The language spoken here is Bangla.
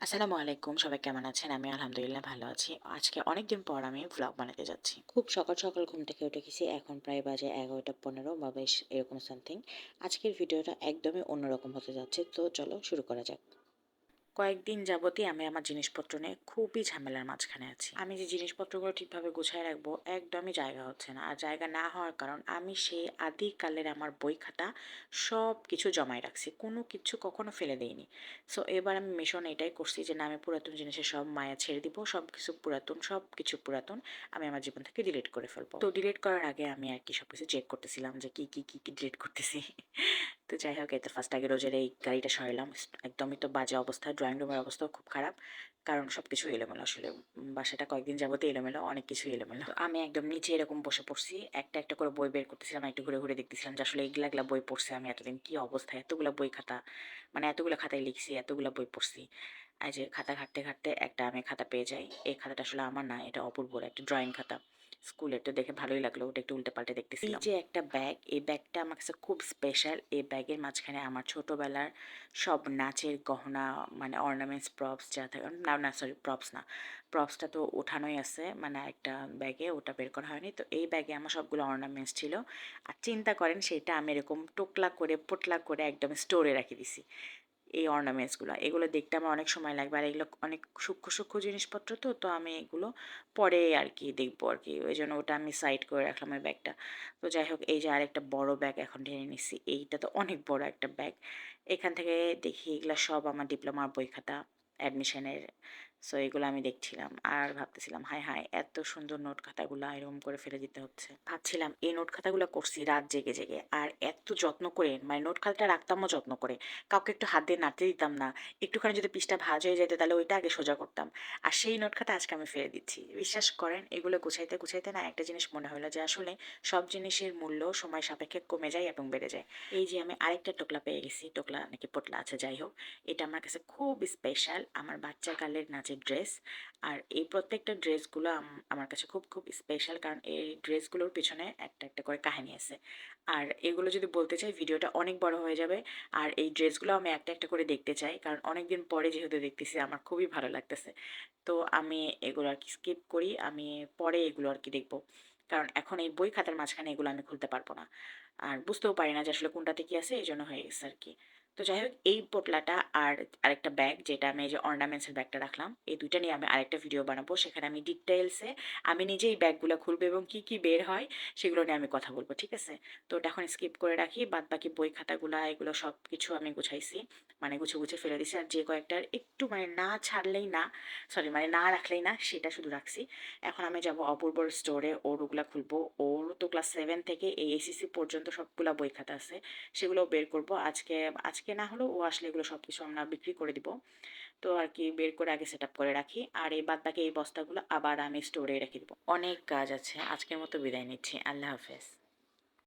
আসসালামু আলাইকুম, সবাই কেমন আছেন? আমি আলহামদুলিল্লাহ ভালো আছি। আজকে অনেক দিন পর আমি ভ্লগ বানাতে যাচ্ছি। খুব সকাল সকাল ঘুম থেকে উঠে গেছি। এখন প্রায় বাজে এগারোটা পনেরো বা বেশ এরকম সামথিং আজকের ভিডিওটা একদমই অন্যরকম হতে যাচ্ছে। তো চলো শুরু করা যাক। কয়েকদিন যাবতই আমি আমার জিনিসপত্র নিয়ে খুবই ঝামেলার মাঝখানে আছি। আমি যে জিনিসপত্রগুলো ঠিকভাবে গুছায় রাখব একদমই জায়গা হচ্ছে না। আর জায়গা না হওয়ার কারণ আমি সেই আদিকালের আমার বই খাতা সব কিছু জমায় রাখছি। কোনো কিছু কখনো ফেলে দেইনি। সো এবার আমি মিশন এটাই করছি যে, না, আমি পুরাতন জিনিসের সব মায়া ছেড়ে দিব সব কিছু পুরাতন সব কিছু পুরাতন আমি আমার জীবন থেকে ডিলিট করে ফেলব। তো ডিলিট করার আগে আমি আর কি সব কিছু চেক করতেছিলাম যে কি কি কি কি ডিলিট করতেছি। তো যাই হোক এতে ফার্স্ট আগে রোজের এই গাড়িটা সরালাম। একদমই তো বাজে অবস্থা ড্রয়িং রুমের অবস্থাও খুব খারাপ। কারণ সব কিছু এলোমেলো আসলে। বাসাটা কয়েকদিন যাবতে এলোমেলো, অনেক কিছু এলোমেলো। আমি একদম নিচে এরকম বসে পড়ছি, একটা একটা করে বই বের করতেছিলাম, একটু ঘুরে ঘুরে দেখতেছিলাম যে আসলে এগুলা এগুলা বই পড়ছে আমি এতদিন, কি অবস্থা, এতগুলো বই খাতা মানে এতগুলো খাতায় লিখছি, এতগুলো বই পড়ছি। এই যে খাতা ঘাটতে ঘাটতে একটা আমি খাতা পেয়ে যাই। এই খাতাটা আসলে আমার না, এটা অপূর্বর একটা ড্রয়িং খাতা। স্কুলের তো দেখে ভালোই লাগল, ওটা একটু উল্টে পাল্টে দেখতেছিলাম। এই যে একটা ব্যাগ এই ব্যাগটা আমার কাছে খুব স্পেশাল এই ব্যাগের মাঝখানে আমার ছোটোবেলার সব নাচের গহনা মানে অর্নামেন্টস প্রপস যা থাকে, না না সরি প্রপস না। প্রপসটা তো ওঠানোই আছে মানে একটা ব্যাগে ওটা বের করা হয়নি। তো এই ব্যাগে আমার সবগুলো অর্নামেন্টস ছিল। আর চিন্তা করেন, সেটা আমি এরকম টোকলা করে, পোটলা করে একদম স্টোরে রেখে দিছি। এই অর্নামেন্টসগুলো এগুলো দেখতে আমার অনেক সময় লাগবে। আর এগুলো অনেক সূক্ষ্ম সূক্ষ্ম জিনিসপত্র তো তো আমি এগুলো পরে আর কি দেখব আর কি। ওই জন্য ওটা আমি সাইড করে রাখলাম ওই ব্যাগটা তো যাই হোক, এই যে আরেকটা বড় ব্যাগ এখন টেনে নিচ্ছি এইটা তো অনেক বড় একটা ব্যাগ এখান থেকে দেখি এগুলো সব আমার ডিপ্লোমার বই খাতা অ্যাডমিশনের সো এগুলো আমি দেখছিলাম। আর ভাবতেছিলাম, হায় হায়, এত সুন্দর নোট খাতাগুলো এরকম করে ফেলে দিতে হচ্ছে। ভাবছিলাম, এই নোট খাতাগুলো করছি রাত জেগে জেগে। আর এত যত্ন করে মানে নোট খাতাটা রাখতামও যত্ন করে, কাউকে একটু হাত দিয়ে নাড়তে দিতাম না। একটুখানি যদি পিসটা ভাজ হয়ে যেত, তাহলে ওইটা আগে সোজা করতাম। আর সেই নোট খাতা আজকে আমি ফেলে দিচ্ছি। বিশ্বাস করেন, এগুলো গুছাইতে গুছাইতে না একটা জিনিস মনে হলো যে, আসলে সব জিনিসের মূল্য সময় সাপেক্ষে কমে যায় এবং বেড়ে যায়। এই যে, আমি আরেকটা টোকলা পেয়ে গেছি। টোকলা নাকি পোটলা আছে, যাই হোক। এটা আমার কাছে খুব স্পেশাল আমার বাচ্চা কালের নাচের ড্রেস আর এই প্রত্যেকটা ড্রেসগুলো আমার কাছে খুব খুব স্পেশাল কারণ এই ড্রেসগুলোর পিছনে একটা একটা করে কাহিনী আছে। আর এগুলো যদি বলতে চাই, ভিডিওটা অনেক বড় হয়ে যাবে। আর এই ড্রেসগুলো আমি একটা একটা করে দেখতে চাই, কারণ অনেক দিন পরে যেহেতু দেখতেছি, আমার খুবই ভালো লাগতেছে। তো আমি এগুলো আর কি স্কিপ করি, আমি পরে এগুলো আর কি দেখব। কারণ এখন এই বই খাতার মাঝখানে এগুলো আমি খুলতে পারব না। আর বুঝতেও পারি না যে আসলে কোনটাতে কি আছে, এই জন্য হয়ে গেছে আর কি। তো যাই হোক এই পোটলাটা আর আরেকটা ব্যাগ যেটা আমি এই যে অর্নামেন্টসের ব্যাগটা রাখলাম, এই দুইটা নিয়ে আমি আরেকটা ভিডিও বানাবো। সেখানে আমি ডিটেলসে আমি নিজেই ব্যাগগুলো খুলবো এবং কি কি বের হয় সেগুলো নিয়ে আমি কথা বলব, ঠিক আছে? তো ওটা এখন স্কিপ করে রাখি বাদ বাকি বই খাতাগুলো, এগুলো সব কিছু আমি গুছাইছি মানে গুছে গুছে ফেলে দিছি। আর যে কয়েকটার একটু মানে না ছাড়লেই না সরি মানে না রাখলেই না, সেটা শুধু রাখছি। এখন আমি যাব অপূর্বর স্টোরে ওর ওগুলা খুলবো, ওর তো ক্লাস সেভেন থেকে এই এসিসি পর্যন্ত সবগুলো বই খাতা আছে সেগুলো বের করব। আজকে আজকে না হলেও ও আসলে এগুলো সব কিছু আমরা বিক্রি করে দিব। তো আর কি বের করে আগে সেট করে রাখি, আর এই বাদ বাকি এই বস্তাগুলো আবার আমি স্টোরে রেখে দিব। অনেক কাজ আছে, আজকের মতো বিদায় নিচ্ছি। আল্লাহ হাফেজ।